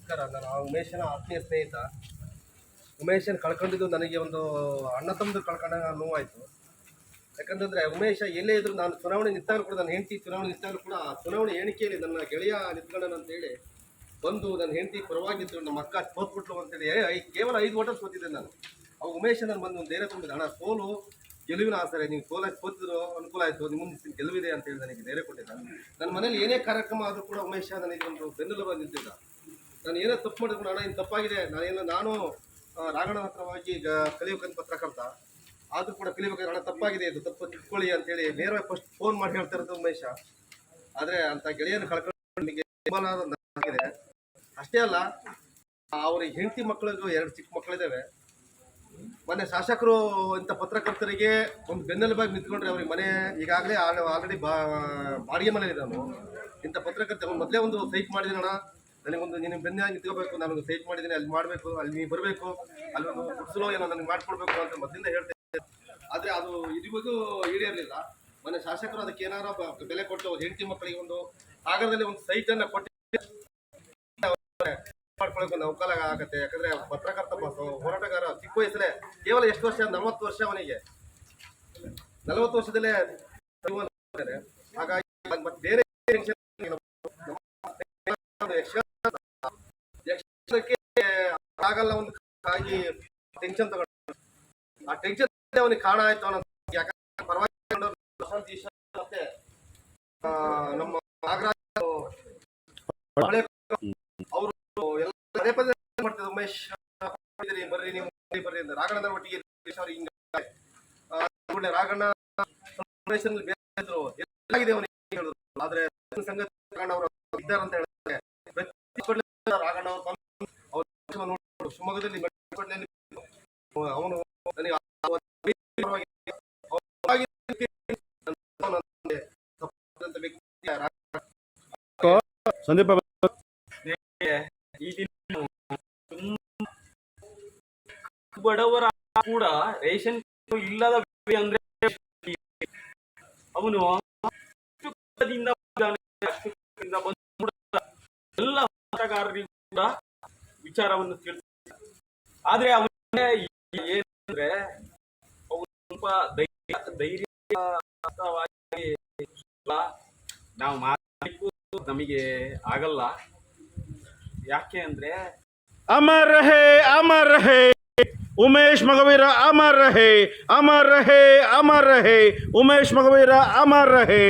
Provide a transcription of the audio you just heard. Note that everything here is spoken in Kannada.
ನಮಸ್ಕಾರ ನಾನು ಆ ಉಮೇಶನ ಆತ್ಮೀಯ ಸ್ನೇಹಿತ. ಉಮೇಶನ ಕಳ್ಕೊಂಡಿದ್ದು ನನಗೆ ಒಂದು ಅಣ್ಣ ತಮ್ಮದು ಕಳ್ಕೊಂಡಾಗ ನೋವಾಯಿತು. ಯಾಕಂತಂದರೆ ಉಮೇಶ ಎಲ್ಲೇ ಇದ್ದರೂ ನಾನು ಚುನಾವಣೆ ನಿಂತಾಗಲೂ ಕೂಡ ನನ್ನ ಹೆಂಡತಿ ಚುನಾವಣೆ ನಿಂತಾಗಲೂ ಕೂಡ ಆ ಚುನಾವಣೆ ಎಣಿಕೆಯಲ್ಲಿ ನನ್ನ ಗೆಳೆಯ ನಿಂತ್ಕೊಂಡನ ಅಂತೇಳಿ ಬಂದು ನನ್ನ ಹೆಂಡತಿ ಪರವಾಗಿತ್ತು, ನಮ್ಮ ಅಕ್ಕ ಸೋತ್ಬಿಟ್ಲು ಅಂತೇಳಿ ಐ- ಕೇವಲ ಐದು ಓಟ ಸೋತಿದ್ದೆ ನಾನು. ಅವಾಗ ಉಮೇಶ ನಾನು ಬಂದು ಒಂದು ಧೈರ್ಯ ತುಂಬಿದ್ದೆ ಹಣ ಸೋಲು. ಗೆಲುವಿನ ಆಸರೆ ನೀವು ಸೋಲಾಗಿ ಸೋತಿದ್ರು, ಅನುಕೂಲ ಆಯಿತು, ನಿಮ್ಮ ಮುಂದೆ ಗೆಲುವಿದೆ ಅಂತ ಹೇಳಿ ನನಗೆ ಧೈರ್ಯ ಕೊಟ್ಟಿದ್ದ. ನನ್ನ ಮನೇಲಿ ಏನೇ ಕಾರ್ಯಕ್ರಮ ಆದರೂ ಕೂಡ ಉಮೇಶ ನನಗೆ ಒಂದು ಬೆನ್ನೆಲುಬಾಗಿ ನಿಂತಿದ್ದ. ನಾನು ಏನೋ ತಪ್ಪು ಮಾಡಿದ್ರು ಅಣ್ಣ ಇನ್ನು ತಪ್ಪಾಗಿದೆ. ನಾನೇನು ನಾನು ರಾಘಣ ಹತ್ರವಾಗಿ ಈಗ ಕಲಿಬೇಕಂತ ಪತ್ರಕರ್ತ ಆದರೂ ಕೂಡ ಕಲಿಬೇಕಾದ್ರೆ ಅಣ್ಣ ತಪ್ಪಾಗಿದೆ. ಇದು ತಪ್ಪು ತಿಳ್ಕೊಳ್ಳಿ ಅಂತೇಳಿ ನೇರವಾಗಿ ಫಸ್ಟ್ ಫೋನ್ ಮಾಡಿ ಹೇಳ್ತಾ ಇರೋದು ಉಮೇಶ. ಆದರೆ ಅಂಥ ಗೆಳೆಯನ್ನು ಕಳ್ಕೊಂಡಿಗೆ ಆಗಿದೆ. ಅಷ್ಟೇ ಅಲ್ಲ ಅವ್ರಿಗೆ ಹೆಂಡತಿ ಮಕ್ಕಳಿಗೂ ಎರಡು ಚಿಕ್ಕ ಮಕ್ಕಳಿದ್ದಾವೆ ಮೊನ್ನೆ ಶಾಸಕರು ಇಂಥ ಪತ್ರಕರ್ತರಿಗೆ ಒಂದು ಬೆನ್ನೆಲುಬಾಗಿ ನಿಂತ್ಕೊಂಡ್ರೆ ಅವ್ರಿಗೆ ಮನೆ ಈಗಾಗಲೇ ಆಲ್ರೆಡಿ ಬಾ ಬಾಡಿಗೆ ಮನೆ ನಾನು ಇಂಥ ಪತ್ರಕರ್ತ ಮೊದಲೇ ಒಂದು ಸೈಟ್ ಮಾಡಿದ್ದೀನಣ್ಣ ನನಗೊಂದು ನೀನು ಬೆನ್ನಾಗಿ ನಿಂತ್ಕೋಬೇಕು ನಾನು ಸೈಟ್ ಮಾಡಿದ್ದೀನಿ, ಅಲ್ಲಿ ಮಾಡಬೇಕು, ಅಲ್ಲಿ ನೀವು ಬರಬೇಕು, ಅಲ್ಲಿ ಒಂದು ಗುಡ್ಸಲೋ ಏನೋ ನನಗೆ ಮಾಡಿಕೊಡ್ಬೇಕು ಅಂತ ಮೊದಲಿಂದ ಹೇಳ್ತಾ ಇದ್ದೆ. ಆದರೆ ಅದು ಇದುವರೆಗೂ ಈಡೇರಲಿಲ್ಲ. ಮನೆ ಶಾಸಕರು ಅದಕ್ಕೆ ಏನಾರ ಬೆಲೆ ಕೊಟ್ಟು ಹೆಂಡತಿ ಮಕ್ಕಳಿಗೆ ಒಂದು ಸಾಗರದಲ್ಲಿ ಒಂದು ಸೈಟನ್ನು ಕೊಟ್ಟು ಮಾಡ್ಕೊಳ್ಳೋಕೆ ಒಂದು ಅವಕಾಶ ಆಗುತ್ತೆ. ಯಾಕಂದ್ರೆ ಪತ್ರಕರ್ತ ಹೋರಾಟಗಾರ ಚಿಕ್ಕ ವಯಸ್ಸಲ್ಲೇ, ಕೇವಲ ಎಷ್ಟು ವರ್ಷ, ನಲವತ್ತು ವರ್ಷ ಅವನಿಗೆ. ನಲವತ್ತು ವರ್ಷದಲ್ಲೇ. ಹಾಗಾಗಿ ಮತ್ತೆ ಬೇರೆ ಆಗಲ್ಲ ಒಂದು ಆಗಿ ಟೆನ್ಷನ್ ತಗೊಂಡು. ಆ ಟೆನ್ಷನ್ ಅವನಿಗೆ ಕಾರಣ ಆಯ್ತು ಅನ್ನೋದು. ಯಾಕಂದ್ರೆ ಪರವಾಗಿ ಮತ್ತೆ ನಮ್ಮ ನಾಗರಾಜ್ ಅವರು. ಎಲ್ಲ ಪದೇ ಪದೇ ಮಾಡ್ತಿದ್ರು. ಉಮೇಶ್, ಬರ್ರಿ ನೀವು, ಬರ್ರಿ ಅಂತ. ರಾಘಣ್ಣನ ಒಟ್ಟಿಗೆ ಅವ್ರು ಹಿಂಗ ಒಳ್ಳೆ ರಾಘಣ್ಣ ಬೇರೆ ಎಲ್ಲಾಗಿದೆ ಅವನಿಗೆ ಹೇಳಿದ್ರು ಆದ್ರೆ ಸಂಗತಿ ರಾಘಣ್ಣ ಅವರು ಇದ್ದಾರೆ ಅಂತ ಹೇಳಿದ್ರೆ ಪ್ರತಿ ರಾಘಣ್ಣ ಅವರು ಶಿವಮೊಗ್ಗದಲ್ಲಿ ಅವನು ನನಗೆ. ಸಂದೀಪ ಬಡವರ ಕೂಡ ರೇಷನ್ ಇಲ್ಲದ ಅಂದ್ರೆ ಅವನು ಎಲ್ಲ ಹೋರಾಟಗಾರರಿಗೂ ಕೂಡ ವಿಚಾರವನ್ನು ತಿಳಿಸ್ತಾರೆ ಆದ್ರೆ ಅವನಿಗೆ ಏನಂದ್ರೆ ಅವ್ರು ಸ್ವಲ್ಪ ಧೈರ್ಯ ಧೈರ್ಯವಾಗಿ ನಾವು ಮಾತಾಡಲಿಕ್ಕೂ ನಮಗೆ ಆಗಲ್ಲ. ಯಾಕೆ ಅಂದ್ರೆ, ಅಮರ ಹೇ ಅಮರ ಹೇ ಉಮೇಶ್ ಮಗವೀರ, ಅಮರ ಹೇ ಅಮರ ಹೇ ಅಮರ ಹೇ ಉಮೇಶ್ ಮಗವೀರ, ಅಮರ ಹೇ